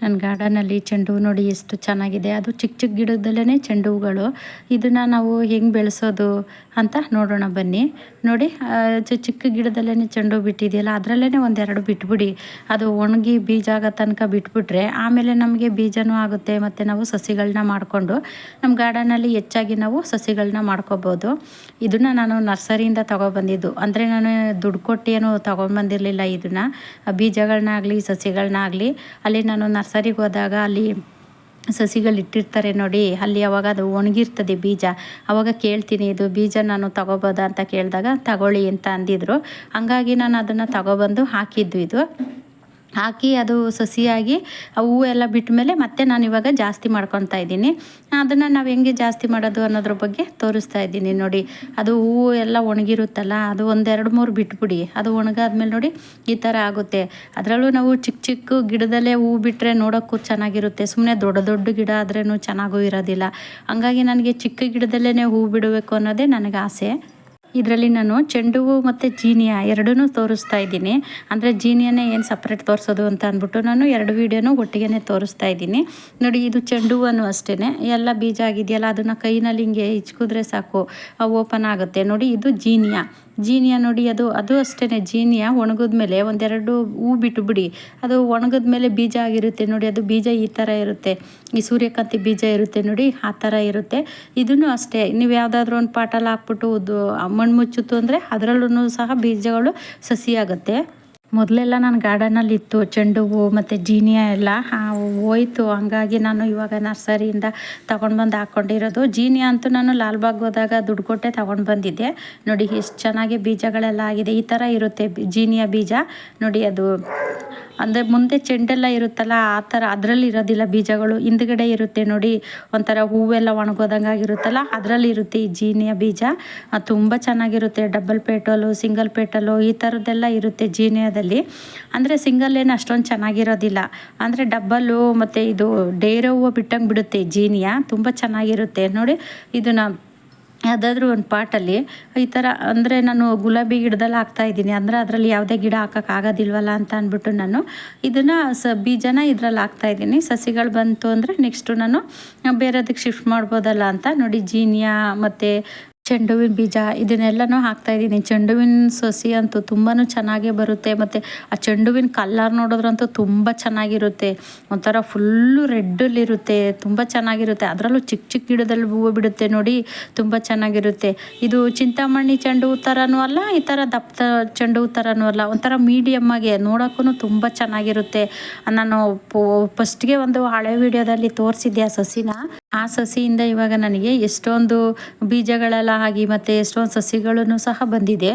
ನನ್ನ ಗಾರ್ಡನಲ್ಲಿ ಚೆಂಡು ಹೂ ನೋಡಿ ಎಷ್ಟು ಚೆನ್ನಾಗಿದೆ. ಅದು ಚಿಕ್ಕ ಚಿಕ್ಕ ಗಿಡದಲ್ಲೇ ಚೆಂಡು ಹೂಗಳು. ಇದನ್ನು ನಾವು ಹೆಂಗೆ ಬೆಳೆಸೋದು ಅಂತ ನೋಡೋಣ ಬನ್ನಿ. ನೋಡಿ ಚಿಕ್ಕ ಗಿಡದಲ್ಲೇ ಚೆಂಡು ಹೂ ಬಿಟ್ಟಿದೆಯಲ್ಲ ಅದರಲ್ಲೇ ಒಂದೆರಡು ಬಿಟ್ಬಿಡಿ. ಅದು ಒಣಗಿ ಬೀಜ ಆಗೋ ತನಕ ಬಿಟ್ಬಿಟ್ರೆ ಆಮೇಲೆ ನಮಗೆ ಬೀಜನೂ ಆಗುತ್ತೆ, ಮತ್ತು ನಾವು ಸಸಿಗಳನ್ನ ಮಾಡಿಕೊಂಡು ನಮ್ಮ ಗಾರ್ಡನಲ್ಲಿ ಹೆಚ್ಚಾಗಿ ನಾವು ಸಸಿಗಳನ್ನ ಮಾಡ್ಕೋಬೋದು. ಇದನ್ನು ನಾನು ನರ್ಸರಿಯಿಂದ ತೊಗೊಬಂದಿದ್ದು. ಅಂದರೆ ನಾನು ದುಡ್ಡು ಕೊಟ್ಟು ಏನು ತೊಗೊಂಡ್ಬಂದಿರಲಿಲ್ಲ ಇದನ್ನು. ಬೀಜಗಳನ್ನಾಗಲಿ ಸಸಿಗಳನ್ನಾಗಲಿ ಅಲ್ಲಿ ನಾನು ನರ್ಸರಿಗೆ ಹೋದಾಗ ಅಲ್ಲಿ ಸಸಿಗಳು ಇಟ್ಟಿರ್ತಾರೆ ನೋಡಿ, ಅಲ್ಲಿ ಅವಾಗ ಅದು ಒಣಗಿರ್ತದೆ ಬೀಜ. ಅವಾಗ ಕೇಳ್ತೀನಿ, ಇದು ಬೀಜ ನಾನು ತಗೋಬೋದಾ? ಅಂತ ಕೇಳಿದಾಗ, ತಗೊಳ್ಳಿ ಅಂತ ಅಂದಿದ್ರು. ಹಂಗಾಗಿ ನಾನು ಅದನ್ನು ತಗೊಬಂದು ಹಾಕಿದ್ದು ಇದು. ಹಾಕಿ ಅದು ಸಸಿಯಾಗಿ ಹೂವು ಎಲ್ಲ ಬಿಟ್ಟ ಮೇಲೆ ಮತ್ತೆ ನಾನು ಇವಾಗ ಜಾಸ್ತಿ ಮಾಡ್ಕೊತಾ ಇದ್ದೀನಿ. ಅದನ್ನು ನಾವು ಹೆಂಗೆ ಜಾಸ್ತಿ ಮಾಡೋದು ಅನ್ನೋದ್ರ ಬಗ್ಗೆ ತೋರಿಸ್ತಾ ಇದ್ದೀನಿ ನೋಡಿ. ಅದು ಹೂವು ಎಲ್ಲ ಒಣಗಿರುತ್ತಲ್ಲ, ಅದು ಒಂದೆರಡು ಮೂರು ಬಿಟ್ಬಿಡಿ. ಅದು ಒಣಗಾದ್ಮೇಲೆ ನೋಡಿ ಈ ಥರ ಆಗುತ್ತೆ. ಅದರಲ್ಲೂ ನಾವು ಚಿಕ್ಕ ಚಿಕ್ಕ ಗಿಡದಲ್ಲೇ ಹೂವು ಬಿಟ್ಟರೆ ನೋಡೋಕ್ಕೂ ಚೆನ್ನಾಗಿರುತ್ತೆ. ಸುಮ್ಮನೆ ದೊಡ್ಡ ದೊಡ್ಡ ಗಿಡ ಆದ್ರೂ ಚೆನ್ನಾಗೂ ಇರೋದಿಲ್ಲ. ಹಂಗಾಗಿ ನನಗೆ ಚಿಕ್ಕ ಗಿಡದಲ್ಲೇ ಹೂವು ಬಿಡಬೇಕು ಅನ್ನೋದೇ ನನಗೆ ಆಸೆ. ಇದರಲ್ಲಿ ನಾನು ಚೆಂಡು ಹೂವು ಮತ್ತು ಜೀನಿಯಾ ಎರಡೂ ತೋರಿಸ್ತಾ ಇದ್ದೀನಿ. ಅಂದರೆ ಜೀನಿಯಾನೇ ಏನು ಸಪ್ರೇಟ್ ತೋರಿಸೋದು ಅಂತ ಅಂದ್ಬಿಟ್ಟು ನಾನು ಎರಡು ವೀಡಿಯೋನೂ ಒಟ್ಟಿಗೆ ತೋರಿಸ್ತಾ ಇದ್ದೀನಿ. ನೋಡಿ, ಇದು ಚೆಂಡು ಹೂವನ್ನು ಅಷ್ಟೇ ಎಲ್ಲ ಬೀಜ ಆಗಿದೆಯಲ್ಲ, ಅದನ್ನು ಕೈನಲ್ಲಿ ಹಿಂಗೆ ಹಿಚ್ಕಿದ್ರೆ ಸಾಕು ಓಪನ್ ಆಗುತ್ತೆ. ನೋಡಿ, ಇದು ಜೀನಿಯಾ. ಜೀನಿಯಾ ನೋಡಿ, ಅದು ಅದು ಅಷ್ಟೇ ಜೀನಿಯಾ ಒಣಗಿದ್ಮೇಲೆ ಒಂದೆರಡು ಹೂ ಬಿಟ್ಟುಬಿಡಿ ಅದು ಒಣಗಿದ್ಮೇಲೆ ಬೀಜ ಆಗಿರುತ್ತೆ ನೋಡಿ, ಅದು ಬೀಜ ಈ ಥರ ಇರುತ್ತೆ. ಈ ಸೂರ್ಯಕಾಂತಿ ಬೀಜ ಇರುತ್ತೆ ನೋಡಿ, ಆ ಥರ ಇರುತ್ತೆ. ಇದನ್ನು ಅಷ್ಟೇ, ನೀವು ಯಾವುದಾದ್ರೂ ಒಂದು ಪಾಟಲ್ಲಿ ಹಾಕ್ಬಿಟ್ಟು ಮಣ್ಣು ಮುಚ್ಚುತ್ತು ಅಂದರೆ ಅದರಲ್ಲೂ ಸಹ ಬೀಜಗಳು ಸಸಿ ಆಗುತ್ತೆ ಮೊದಲೆಲ್ಲ ನಾನು ಗಾರ್ಡನಲ್ಲಿತ್ತು ಚೆಂಡು ಹೂವು ಮತ್ತು ಜೀನಿಯಾ ಎಲ್ಲ. ಹೋಯಿತು. ಹಂಗಾಗಿ ನಾನು ಇವಾಗ ನರ್ಸರಿಯಿಂದ ತೊಗೊಂಡು ಬಂದು ಹಾಕ್ಕೊಂಡಿರೋದು ಜೀನಿಯಾ ಅಂತೂ ನಾನು ಲಾಲ್ಬಾಗ್ ಹೋದಾಗ ದುಡ್ಡು ಕೊಟ್ಟೆ ತೊಗೊಂಡು ಬಂದಿದ್ದೆ. ನೋಡಿ, ಎಷ್ಟು ಚೆನ್ನಾಗಿ ಬೀಜಗಳೆಲ್ಲ ಆಗಿದೆ. ಈ ಥರ ಇರುತ್ತೆ ಜೀನಿಯಾ ಬೀಜ. ನೋಡಿ, ಅದು ಅಂದರೆ ಮುಂದೆ ಚೆಂಡೆಲ್ಲ ಇರುತ್ತಲ್ಲ, ಆ ಥರ ಅದರಲ್ಲಿ ಇರೋದಿಲ್ಲ ಬೀಜಗಳು. ಹಿಂದ್ಗಡೆ ಇರುತ್ತೆ ನೋಡಿ, ಒಂಥರ ಹೂವೆಲ್ಲ ಒಣಗೋದಂಗೆ ಆಗಿರುತ್ತಲ್ಲ, ಅದರಲ್ಲಿ ಇರುತ್ತೆ ಈ ಜೀನಿಯ ಬೀಜ. ತುಂಬ ಚೆನ್ನಾಗಿರುತ್ತೆ ಡಬಲ್ ಪೇಟಲು ಸಿಂಗಲ್ ಪೇಟಲು ಈ ಥರದ್ದೆಲ್ಲ ಇರುತ್ತೆ ಜೀನಿಯಾದಲ್ಲಿ. ಅಂದರೆ ಸಿಂಗಲ್ ಏನು ಅಷ್ಟೊಂದು ಚೆನ್ನಾಗಿರೋದಿಲ್ಲ. ಅಂದರೆ ಡಬ್ಬಲು ಮತ್ತು ಇದು ಡೇರೆ ಹೂವು ಬಿಟ್ಟಂಗೆ ಬಿಡುತ್ತೆ ಜೀನಿಯ, ತುಂಬ ಚೆನ್ನಾಗಿರುತ್ತೆ. ನೋಡಿ, ಇದನ್ನು ಯಾವುದಾದ್ರೂ ಒಂದು ಪಾಟಲ್ಲಿ ಈ ಥರ ಅಂದರೆ ನಾನು ಗುಲಾಬಿ ಗಿಡದಲ್ಲಿ ಇದ್ದೀನಿ. ಅಂದರೆ ಅದರಲ್ಲಿ ಯಾವುದೇ ಗಿಡ ಆಗೋದಿಲ್ವಲ್ಲ ಅಂತ ಅಂದ್ಬಿಟ್ಟು ನಾನು ಇದನ್ನು ಸ ಬೀಜನ ಇದರಲ್ಲಿ ಹಾಕ್ತಾ ಇದ್ದೀನಿ. ಸಸಿಗಳು ಬಂತು ಅಂದರೆ ನೆಕ್ಸ್ಟು ನಾನು ಬೇರೆದಕ್ಕೆ ಶಿಫ್ಟ್ ಮಾಡ್ಬೋದಲ್ಲ ಅಂತ ನೋಡಿ, ಜೀನಿಯಾ ಮತ್ತು ಚೆಂಡುವಿನ ಬೀಜ, ಇದನ್ನೆಲ್ಲನೂ ಹಾಕ್ತಾಯಿದ್ದೀನಿ ಚೆಂಡುವಿನ ಸಸಿ ಅಂತೂ ತುಂಬಾ ಚೆನ್ನಾಗೇ ಬರುತ್ತೆ. ಮತ್ತು ಆ ಚೆಂಡು ಹೂವಿನ ಕಲ್ಲರ್ ನೋಡಿದ್ರಂತೂ ತುಂಬ ಚೆನ್ನಾಗಿರುತ್ತೆ. ಒಂಥರ ಫುಲ್ಲು ರೆಡ್ಡಲ್ಲಿರುತ್ತೆ. ತುಂಬ ಚೆನ್ನಾಗಿರುತ್ತೆ. ಅದರಲ್ಲೂ ಚಿಕ್ಕ ಚಿಕ್ಕ ಗಿಡದಲ್ಲಿ ಹೂವು ಬಿಡುತ್ತೆ ನೋಡಿ, ತುಂಬ ಚೆನ್ನಾಗಿರುತ್ತೆ. ಇದು ಚಿಂತಾಮಣಿ ಚೆಂಡು ಹೂ ಥರನೂ ಅಲ್ಲ, ಈ ಥರ ದಪ್ಪ ಚೆಂಡು ಹೂ ಥರನೂ ಅಲ್ಲ. ಒಂಥರ ಮೀಡಿಯಮ್ಮಾಗೆ ನೋಡೋಕ್ಕೂ ತುಂಬ ಚೆನ್ನಾಗಿರುತ್ತೆ. ನಾನು ಫಸ್ಟ್ಗೆ ಒಂದು ಹಳೆ ವಿಡಿಯೋದಲ್ಲಿ ತೋರಿಸಿದ್ದೆ ಆ ಸಸಿನ? ಆ ಸಸಿಯಿಂದ ಇವಾಗ ನನಗೆ ಎಷ್ಟೊಂದು ಬೀಜಗಳೆಲ್ಲ ಆಗಿ ಮತ್ತು ಎಷ್ಟೊಂದು ಸಸಿಗಳನ್ನು ಸಹ ಬಂದಿದೆ.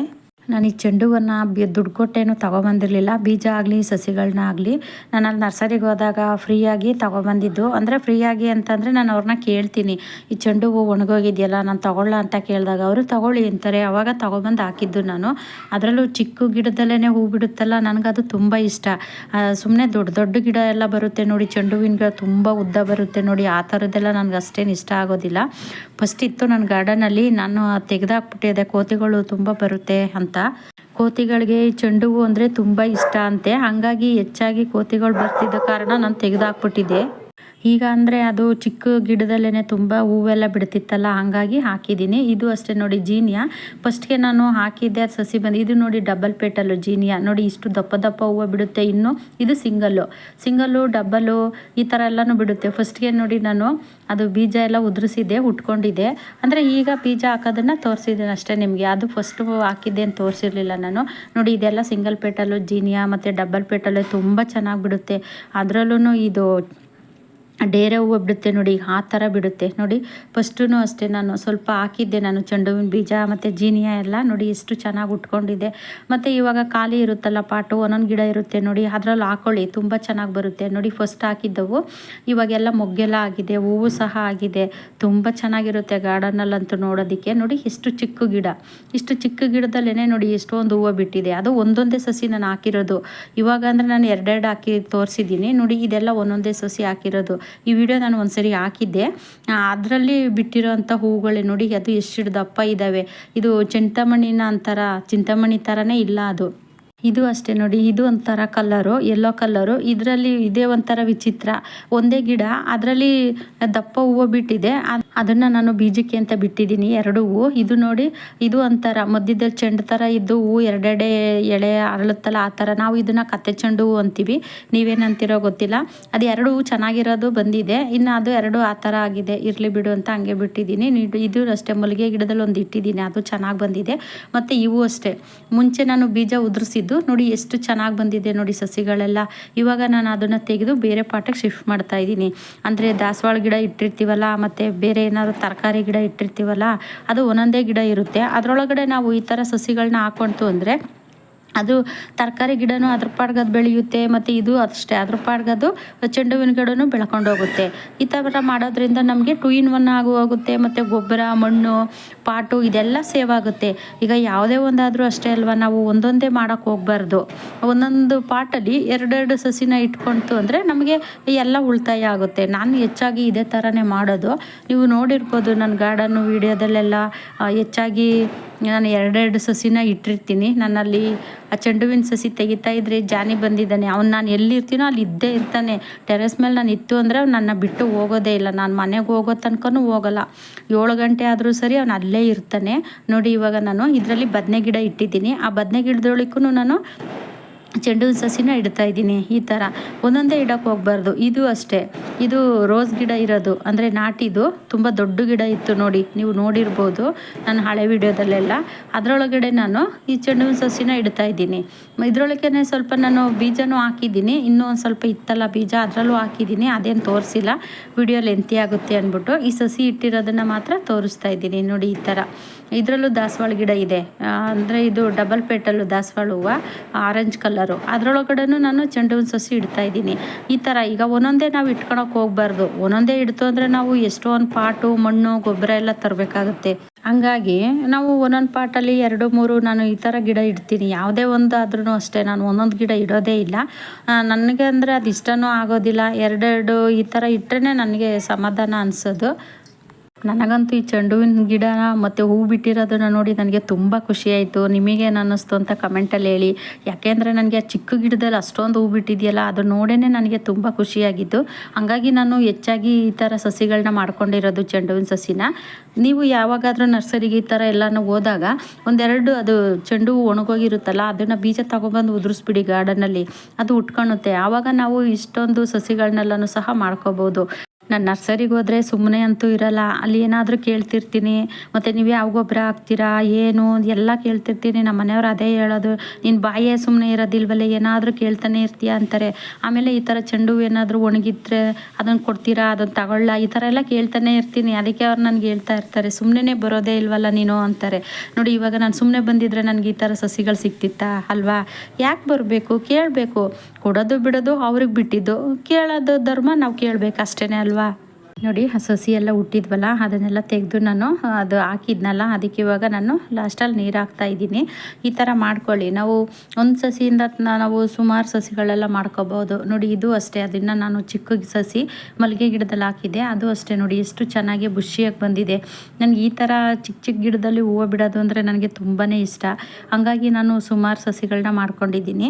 ನಾನು ಈ ಚೆಂಡು ಹೂವನ್ನು ದುಡ್ಡು ಕೊಟ್ಟೇನು ತೊಗೊಬಂದಿರಲಿಲ್ಲ. ಬೀಜ ಆಗಲಿ ಸಸಿಗಳನ್ನ ಆಗಲಿ, ನಾನು ಅಲ್ಲಿ ನರ್ಸರಿಗೆ ಹೋದಾಗ ಫ್ರೀಯಾಗಿ ತೊಗೊಬಂದಿದ್ದು. ಅಂದರೆ ಫ್ರೀಯಾಗಿ ಅಂತಂದರೆ ನಾನು ಅವ್ರನ್ನ ಕೇಳ್ತೀನಿ. ಈ ಚೆಂಡು ಹೂವು ಒಣಗೋಗಿದೆಯಲ್ಲ, ನಾನು ತೊಗೊಳ್ಳ ಅಂತ ಕೇಳಿದಾಗ ಅವರು ತೊಗೊಳ್ಳಿ ಅಂತಾರೆ. ಅವಾಗ ತೊಗೊಬಂದು ಹಾಕಿದ್ದು ನಾನು. ಅದರಲ್ಲೂ ಚಿಕ್ಕ ಗಿಡದಲ್ಲೇ ಹೂ ಬಿಡುತ್ತಲ್ಲ, ನನಗದು ತುಂಬ ಇಷ್ಟ. ಸುಮ್ಮನೆ ದೊಡ್ಡ ದೊಡ್ಡ ಗಿಡ ಎಲ್ಲ ಬರುತ್ತೆ ನೋಡಿ ಚೆಂಡು ಹೂವಿನ ಗಿಡ ತುಂಬ ಉದ್ದ ಬರುತ್ತೆ ನೋಡಿ, ಆ ಥರದ್ದೆಲ್ಲ ನನಗೆ ಅಷ್ಟೇನು ಇಷ್ಟ ಆಗೋದಿಲ್ಲ. ಫಸ್ಟ್ ಇತ್ತು ನನ್ನ ಗಾರ್ಡನಲ್ಲಿ ನಾನು ತೆಗೆದಾಕ್ಬಿಟ್ಟಿದೆ, ಕೋತಿಗಳು ತುಂಬ ಬರುತ್ತೆ ಅಂತ ಅಂತ. ಕೋತಿಗಳಿಗೆ ಚೆಂಡು ಹೂವು ಅಂದರೆ ತುಂಬ ಇಷ್ಟ ಅಂತೆ. ಹಾಗಾಗಿ ಹೆಚ್ಚಾಗಿ ಕೋತಿಗಳು ಬರ್ತಿದ್ದ ಕಾರಣ ನಾನು ತೆಗೆದಾಕ್ಬಿಟ್ಟಿದ್ದೆ. ಈಗ ಅಂದರೆ ಅದು ಚಿಕ್ಕ ಗಿಡದಲ್ಲೇ ತುಂಬ ಹೂವೆಲ್ಲ ಬಿಡ್ತಿತ್ತಲ್ಲ, ಹಾಗಾಗಿ ಹಾಕಿದ್ದೀನಿ. ಇದು ಅಷ್ಟೇ ನೋಡಿ, ಜೀನಿಯಾ. ಫಸ್ಟ್ಗೆ ನಾನು ಹಾಕಿದ್ದೆ, ಅದು ಸಸಿ ಬಂದು, ಇದು ನೋಡಿ ಡಬಲ್ ಪೇಟಲ್ಲು ಜೀನಿಯಾ. ನೋಡಿ ಇಷ್ಟು ದಪ್ಪ ದಪ್ಪ ಹೂವು ಬಿಡುತ್ತೆ ಇನ್ನು. ಇದು ಸಿಂಗಲ್ಲು ಸಿಂಗಲ್ಲು ಡಬ್ಬಲ್ಲು ಈ ಥರ ಎಲ್ಲನೂ ಬಿಡುತ್ತೆ. ಫಸ್ಟ್ಗೆ ನೋಡಿ ನಾನು ಅದು ಬೀಜ ಎಲ್ಲ ಉದುರಿಸಿದ್ದೆ, ಉಟ್ಕೊಂಡಿದ್ದೆ. ಅಂದರೆ ಈಗ ಬೀಜ ಹಾಕೋದನ್ನು ತೋರಿಸಿದ್ದೀನಿ ಅಷ್ಟೇ ನಿಮಗೆ. ಅದು ಫಸ್ಟು ಹಾಕಿದ್ದೆ ಅಂತ ತೋರಿಸಿರಲಿಲ್ಲ ನಾನು. ನೋಡಿ, ಇದೆಲ್ಲ ಸಿಂಗಲ್ ಪೇಟಲ್ಲು ಜೀನಿಯಾ ಮತ್ತು ಡಬಲ್ ಪೇಟಲ್ಲು ತುಂಬ ಚೆನ್ನಾಗಿ ಬಿಡುತ್ತೆ. ಅದರಲ್ಲೂ ಇದು ಡೇರೆ ಹೂವು ಬಿಡುತ್ತೆ ನೋಡಿ, ಆ ಥರ ಬಿಡುತ್ತೆ. ನೋಡಿ ಫಸ್ಟೂ ಅಷ್ಟೇ ನಾನು ಸ್ವಲ್ಪ ಹಾಕಿದ್ದೆ ನಾನು ಚೆಂಡು ಹೂವಿನ ಬೀಜ, ಮತ್ತು ಜೀನಿಯ ಎಲ್ಲ ನೋಡಿ ಎಷ್ಟು ಚೆನ್ನಾಗಿ ಉಟ್ಕೊಂಡಿದೆ ಮತ್ತು ಇವಾಗ ಖಾಲಿ ಇರುತ್ತಲ್ಲ ಪಾಟು ಒಂದೊಂದು ಗಿಡ ಇರುತ್ತೆ ನೋಡಿ, ಅದರಲ್ಲಿ ಹಾಕೊಳ್ಳಿ, ತುಂಬ ಚೆನ್ನಾಗಿ ಬರುತ್ತೆ. ನೋಡಿ ಫಸ್ಟ್ ಹಾಕಿದ್ದವು, ಇವಾಗೆಲ್ಲ ಮೊಗ್ಗೆಲ್ಲ ಆಗಿದೆ, ಹೂವು ಸಹ ಆಗಿದೆ, ತುಂಬ ಚೆನ್ನಾಗಿರುತ್ತೆ ಗಾರ್ಡನಲ್ಲಂತೂ ನೋಡೋದಕ್ಕೆ. ನೋಡಿ ಎಷ್ಟು ಚಿಕ್ಕ ಗಿಡ, ಇಷ್ಟು ಚಿಕ್ಕ ಗಿಡದಲ್ಲೇ ನೋಡಿ ಎಷ್ಟೊಂದು ಹೂವು ಬಿಟ್ಟಿದೆ. ಅದು ಒಂದೊಂದೇ ಸಸಿ ನಾನು ಹಾಕಿರೋದು. ಇವಾಗ ಅಂದರೆ ನಾನು ಎರಡೆರಡು ಹಾಕಿ ತೋರಿಸಿದ್ದೀನಿ. ನೋಡಿ, ಇದೆಲ್ಲ ಒಂದೊಂದೇ ಸಸಿ ಹಾಕಿರೋದು. ಈ ವಿಡಿಯೋ ನಾನು ಒಂದ್ಸರಿ ಹಾಕಿದ್ದೆ. ಅದರಲ್ಲಿ ಬಿಟ್ಟಿರೋಂಥ ಹೂಗಳೇ ನೋಡಿ, ಅದು ಎಷ್ಟು ದಪ್ಪ ಇದ್ದಾವೆ ಇದು ಚಿಂತಾಮಣಿನ ಅಂತಾರ, ಚಿಂತಾಮಣಿ ಥರನೇ ಇಲ್ಲ ಅದು. ಇದು ಅಷ್ಟೇ ನೋಡಿ, ಇದು ಒಂಥರ ಕಲ್ಲರು ಯೆಲ್ಲೋ ಕಲ್ಲರು ಇದರಲ್ಲಿ ಇದೇ ಒಂಥರ ವಿಚಿತ್ರ. ಒಂದೇ ಗಿಡ, ಅದರಲ್ಲಿ ದಪ್ಪ ಹೂವು ಬಿಟ್ಟಿದೆ. ಅದನ್ನು ನಾನು ಬೀಜಕ್ಕೆ ಅಂತ ಬಿಟ್ಟಿದ್ದೀನಿ, ಎರಡು ಹೂವು. ಇದು ನೋಡಿ, ಇದು ಒಂಥರ ಮಧ್ಯದಲ್ಲಿ ಚೆಂಡು ಥರ ಇದ್ದು ಹೂವು, ಎರಡೆಡೆ ಎಳೆ ಅರಳುತ್ತಲ್ಲ ಆ ಥರ ನಾವು ಇದನ್ನು ಕತ್ತೆ ಚೆಂಡು ಹೂವು ಅಂತೀವಿ. ನೀವೇನಂತಿರೋ ಗೊತ್ತಿಲ್ಲ. ಅದು ಎರಡು ಹೂವು ಚೆನ್ನಾಗಿರೋದು ಬಂದಿದೆ. ಇನ್ನು ಅದು ಎರಡು ಆ ಥರ ಆಗಿದೆ. ಇರಲಿ ಬಿಡು ಅಂತ ಹಂಗೆ ಬಿಟ್ಟಿದ್ದೀನಿ. ಇದು ಅಷ್ಟೇ, ಮಲ್ಲಿಗೆ ಗಿಡದಲ್ಲಿ ಒಂದು ಇಟ್ಟಿದ್ದೀನಿ. ಅದು ಚೆನ್ನಾಗಿ ಬಂದಿದೆ. ಮತ್ತು ಇವು ಅಷ್ಟೇ. ಮುಂಚೆ ನಾನು ಬೀಜ ಉದುರಿಸಿದ್ದು ನೋಡಿ ಎಷ್ಟು ಚೆನ್ನಾಗಿ ಬಂದಿದೆ ನೋಡಿ ಸಸಿಗಳೆಲ್ಲ. ಇವಾಗ ನಾನು ಅದನ್ನು ತೆಗೆದು ಬೇರೆ ಪಾಟಕ್ಕೆ ಶಿಫ್ಟ್ ಮಾಡ್ತಾ ಇದ್ದೀನಿ. ಅಂದರೆ ದಾಸವಾಳ ಗಿಡ ಇಟ್ಟಿರ್ತೀವಲ್ಲ, ಮತ್ತು ಬೇರೆ ಏನಾದರೂ ತರಕಾರಿ ಗಿಡ ಇಟ್ಟಿರ್ತೀವಲ್ಲ, ಅದು ಒಂದೊಂದೇ ಗಿಡ ಇರುತ್ತೆ. ಅದರೊಳಗಡೆ ನಾವು ಈ ಥರ ಸಸಿಗಳನ್ನ ಹಾಕೊಂತು ಅಂದರೆ ಅದು ತರಕಾರಿ ಗಿಡನೂ ಅದ್ರ ಪಾಡ್ಗದು ಬೆಳೆಯುತ್ತೆ, ಮತ್ತು ಇದು ಅಷ್ಟೇ. ಅದ್ರ ಪಾಡ್ಗದು ಚೆಂಡು ಹೂವಿನ ಗಿಡನೂ ಬೆಳ್ಕೊಂಡು ಹೋಗುತ್ತೆ ಈ ಥರ ಮಾಡೋದ್ರಿಂದ ನಮಗೆ ಟೂ ಇನ್ ಒನ್ ಆಗು ಹೋಗುತ್ತೆ, ಮತ್ತು ಗೊಬ್ಬರ, ಮಣ್ಣು ಪಾಟು ಇದೆಲ್ಲ ಸೇವ್ ಆಗುತ್ತೆ. ಈಗ ಯಾವುದೇ ಒಂದಾದರೂ ಅಷ್ಟೇ ಅಲ್ವಾ, ನಾವು ಒಂದೊಂದೇ ಮಾಡೋಕ್ಕೆ ಹೋಗ್ಬಾರ್ದು. ಒಂದೊಂದು ಪಾಟಲ್ಲಿ ಎರಡೆರಡು ಸಸಿನ ಇಟ್ಕೊಳ್ತು ಅಂದರೆ ನಮಗೆ ಎಲ್ಲ ಉಳಿತಾಯ ಆಗುತ್ತೆ. ನಾನು ಹೆಚ್ಚಾಗಿ ಇದೇ ಥರನೇ ಮಾಡೋದು. ನೀವು ನೋಡಿರ್ಬೋದು ನನ್ನ ಗಾರ್ಡನ್ನು ವೀಡಿಯೋದಲ್ಲೆಲ್ಲ ಹೆಚ್ಚಾಗಿ ನಾನು ಎರಡೆರಡು ಸಸಿನ ಇಟ್ಟಿರ್ತೀನಿ. ನನ್ನಲ್ಲಿ ಆ ಚೆಂಡುವಿನ ಸಸಿ ತೆಗಿತಾ ಇದ್ರೆ ಜಾನಿ ಬಂದಿದ್ದಾನೆ. ಅವ್ನು ನಾನು ಎಲ್ಲಿರ್ತೀನೋ ಅಲ್ಲಿ ಇದ್ದೇ ಇರ್ತಾನೆ. ಟೆರೆಸ್ ಮೇಲೆ ನಾನು ಇತ್ತು ಅಂದರೆ ಅವ್ನು ನನ್ನ ಬಿಟ್ಟು ಹೋಗೋದೇ ಇಲ್ಲ. ನಾನು ಮನೆಗೆ ಹೋಗೋ ತನಕನೂ ಹೋಗಲ್ಲ. ಏಳು ಗಂಟೆ ಆದರೂ ಸರಿ ಅವ್ನು ಅಲ್ಲೇ ಇರ್ತಾನೆ. ನೋಡಿ ಇವಾಗ ನಾನು ಇದರಲ್ಲಿ ಬದನೆ ಗಿಡ ಇಟ್ಟಿದ್ದೀನಿ. ಆ ಬದನೆ ಗಿಡದೊಳಕ್ಕೂ ನಾನು ಚೆಂಡು ಸಸಿನ ಇಡ್ತಾ ಇದ್ದೀನಿ, ಈ ಥರ ಒಂದೊಂದೇ ಇಡೋಕ್ಕೆ ಹೋಗ್ಬಾರ್ದು. ಇದು ಅಷ್ಟೇ. ಇದು ರೋಸ್ ಗಿಡ ಇರೋದು. ಅಂದರೆ ನಾಟಿದು ತುಂಬ ದೊಡ್ಡ ಗಿಡ ಇತ್ತು ನೋಡಿ. ನೀವು ನೋಡಿರ್ಬೋದು. ನನ್ನ ಹಳೆ ವಿಡಿಯೋದಲ್ಲೆಲ್ಲ. ಅದರೊಳಗಡೆ ನಾನು ಈ ಚೆಂಡು ಸಸಿನ ಇಡ್ತಾ ಇದ್ದೀನಿ. ಇದರೊಳಗೇ ಸ್ವಲ್ಪ ನಾನು ಬೀಜನೂ ಹಾಕಿದ್ದೀನಿ. ಇನ್ನೂ ಒಂದು ಸ್ವಲ್ಪ ಇತ್ತಲ್ಲ ಬೀಜ, ಅದರಲ್ಲೂ ಹಾಕಿದ್ದೀನಿ. ಅದೇನು ತೋರಿಸಿಲ್ಲ. ವಿಡಿಯೋ ಲೆಂತಿ ಆಗುತ್ತೆ ಅಂದ್ಬಿಟ್ಟು ಈ ಸಸಿ ಇಟ್ಟಿರೋದನ್ನು ಮಾತ್ರ ತೋರಿಸ್ತಾ ಇದ್ದೀನಿ ನೋಡಿ ಈ ಥರ ಇದರಲ್ಲೂ ದಾಸವಾಳ ಗಿಡ ಇದೆ. ಅಂದರೆ ಇದು ಡಬಲ್ ಪೇಟಲ್ಲು ದಾಸವಾಳ ಹೂವು ಆರೆಂಜ್ ಕಲರು ಅದರೊಳಗಡೆನೂ ನಾನು ಚೆಂಡು ಹೂವಿನ ಸಸಿ ಇಡ್ತಾ ಇದ್ದೀನಿ. ಈ ಥರ ಈಗ ಒಂದೊಂದೇ ನಾವು ಇಟ್ಕೊಳಕ್ಕೆ ಹೋಗ್ಬಾರ್ದು. ಒಂದೊಂದೇ ಇಡ್ತು ಅಂದರೆ ನಾವು ಎಷ್ಟೊಂದು ಪಾಟು, ಮಣ್ಣು, ಗೊಬ್ಬರ ಎಲ್ಲ ತರಬೇಕಾಗುತ್ತೆ. ಹಂಗಾಗಿ ನಾವು ಒಂದೊಂದು ಪಾಟಲ್ಲಿ ಎರಡು, ಮೂರು ನಾನು ಈ ಥರ ಗಿಡ ಇಡ್ತೀನಿ. ಯಾವುದೇ ಒಂದು ಆದ್ರೂ ಅಷ್ಟೇ, ನಾನು ಒಂದೊಂದು ಗಿಡ ಇಡೋದೇ ಇಲ್ಲ. ನನಗೆ ಅಂದರೆ ಅದು ಇಷ್ಟನೂ ಆಗೋದಿಲ್ಲ. ಎರಡೆರಡು ಈ ಥರ ಇಟ್ಟರೆ ನನಗೆ ಸಮಾಧಾನ ಅನಿಸೋದು. ನನಗಂತೂ ಈ ಚೆಂಡು ಹೂವಿನ ಗಿಡ ಮತ್ತು ಹೂ ಬಿಟ್ಟಿರೋದನ್ನು ನೋಡಿ ನನಗೆ ತುಂಬ ಖುಷಿಯಾಯಿತು ನಿಮಗೆ ನಿಮಗೇನು ಅನ್ನಿಸ್ತು ಅಂತ ಕಮೆಂಟಲ್ಲಿ ಹೇಳಿ. ಯಾಕೆಂದರೆ ನನಗೆ ಆ ಚಿಕ್ಕ ಗಿಡದಲ್ಲಿ ಅಷ್ಟೊಂದು ಹೂ ಬಿಟ್ಟಿದೆಯಲ್ಲ ಅದು ನೋಡೇ ನನಗೆ ತುಂಬ ಖುಷಿಯಾಗಿದ್ದು ಹಾಗಾಗಿ ನಾನು ಹೆಚ್ಚಾಗಿ ಈ ಥರ ಸಸಿಗಳನ್ನ ಮಾಡ್ಕೊಂಡಿರೋದು ಚೆಂಡು ಹೂವಿನ ಸಸಿನ. ನೀವು ಯಾವಾಗಾದರೂ ನರ್ಸರಿಗೆ ಈ ಥರ ಎಲ್ಲನೂ ಹೋದಾಗ ಒಂದೆರಡು ಅದು ಚೆಂಡು ಹೂ ಒಣಗೋಗಿರುತ್ತಲ್ಲ, ಅದನ್ನು ಬೀಜ ತೊಗೊಬಂದು ಉದುರಿಸ್ಬಿಡಿ ಗಾರ್ಡನಲ್ಲಿ ಅದು ಉಟ್ಕೊಳುತ್ತೆ ಆವಾಗ ನಾವು ಇಷ್ಟೊಂದು ಸಸಿಗಳನ್ನೆಲ್ಲನೂ ಸಹ ಮಾಡ್ಕೋಬೋದು. ನಾನು ನರ್ಸರಿಗೆ ಹೋದರೆ ಸುಮ್ಮನೆ ಅಂತೂ ಇರಲ್ಲ. ಅಲ್ಲಿ ಏನಾದರೂ ಕೇಳ್ತಿರ್ತೀನಿ. ಮತ್ತು ನೀವು ಯಾವ ಗೊಬ್ಬರ ಹಾಕ್ತೀರಾ? ಏನು? ಎಲ್ಲ ಕೇಳ್ತಿರ್ತೀನಿ. ನಮ್ಮ ಮನೆಯವ್ರು ಅದೇ ಹೇಳೋದು. ನೀನು ಬಾಯೇ ಸುಮ್ಮನೆ ಇರೋದಿಲ್ವಲ್ಲ? ಏನಾದರೂ ಕೇಳ್ತಾನೆ ಇರ್ತೀಯ ಅಂತಾರೆ. ಆಮೇಲೆ ಈ ಥರ ಚೆಂಡು ಏನಾದರೂ ಒಣಗಿದ್ರೆ ಅದನ್ನು ಕೊಡ್ತೀರಾ? ಅದನ್ನು ತಗೊಳ್ಳ? ಈ ಥರ ಎಲ್ಲ ಕೇಳ್ತಾನೆ ಇರ್ತೀನಿ. ಅದಕ್ಕೆ ಅವ್ರು ನನಗೆ ಹೇಳ್ತಾ ಇರ್ತಾರೆ. ಸುಮ್ಮನೆ ಬರೋದೇ ಇಲ್ವಲ್ಲ ನೀನು ಅಂತಾರೆ. ನೋಡಿ, ಇವಾಗ ನಾನು ಸುಮ್ಮನೆ ಬಂದಿದ್ರೆ ನನಗೆ ಈ ಥರ ಸಸಿಗಳು ಸಿಕ್ತಿತ್ತಾ ಅಲ್ವಾ? ಯಾಕೆ ಬರಬೇಕು? ಕೇಳಬೇಕು. ಕೊಡೋದು ಬಿಡೋದು ಅವ್ರಿಗೆ ಬಿಟ್ಟಿದ್ದು. ಕೇಳೋದು ಧರ್ಮ ನಾವು ಕೇಳಬೇಕು ಅಷ್ಟೇ ಅಲ್ವಾ? ನೋಡಿ, ಸಸಿ ಎಲ್ಲ ಹುಟ್ಟಿದ್ವಲ್ಲ, ಅದನ್ನೆಲ್ಲ ತೆಗೆದು ನಾನು ಅದು ಹಾಕಿದ್ನಲ್ಲ, ಅದಕ್ಕೆ ಇವಾಗ ನಾನು ಲಾಸ್ಟಲ್ಲಿ ನೀರು ಹಾಕ್ತಾ ಇದ್ದೀನಿ. ಈ ಥರ ಮಾಡ್ಕೊಳ್ಳಿ. ನಾವು ಒಂದು ಸಸಿಯಿಂದ ನಾವು ಸುಮಾರು ಸಸಿಗಳೆಲ್ಲ ಮಾಡ್ಕೋಬೋದು. ನೋಡಿ, ಇದು ಅಷ್ಟೇ. ಅದನ್ನು ನಾನು ಚಿಕ್ಕ ಸಸಿ, ಮಲ್ಲಿಗೆ ಗಿಡದಲ್ಲಿ ಹಾಕಿದ್ದೆ. ಅದು ಅಷ್ಟೇ. ನೋಡಿ, ಎಷ್ಟು ಚೆನ್ನಾಗಿ ಬುಷಿಯಾಗಿ ಬಂದಿದೆ. ನನಗೆ ಈ ಥರ ಚಿಕ್ಕ ಚಿಕ್ಕ ಗಿಡದಲ್ಲಿ ಹೂವು ಬಿಡೋದು ಅಂದರೆ ನನಗೆ ತುಂಬಾ ಇಷ್ಟ. ಹಾಗಾಗಿ ನಾನು ಸುಮಾರು ಸಸಿಗಳನ್ನ ಮಾಡ್ಕೊಂಡಿದ್ದೀನಿ.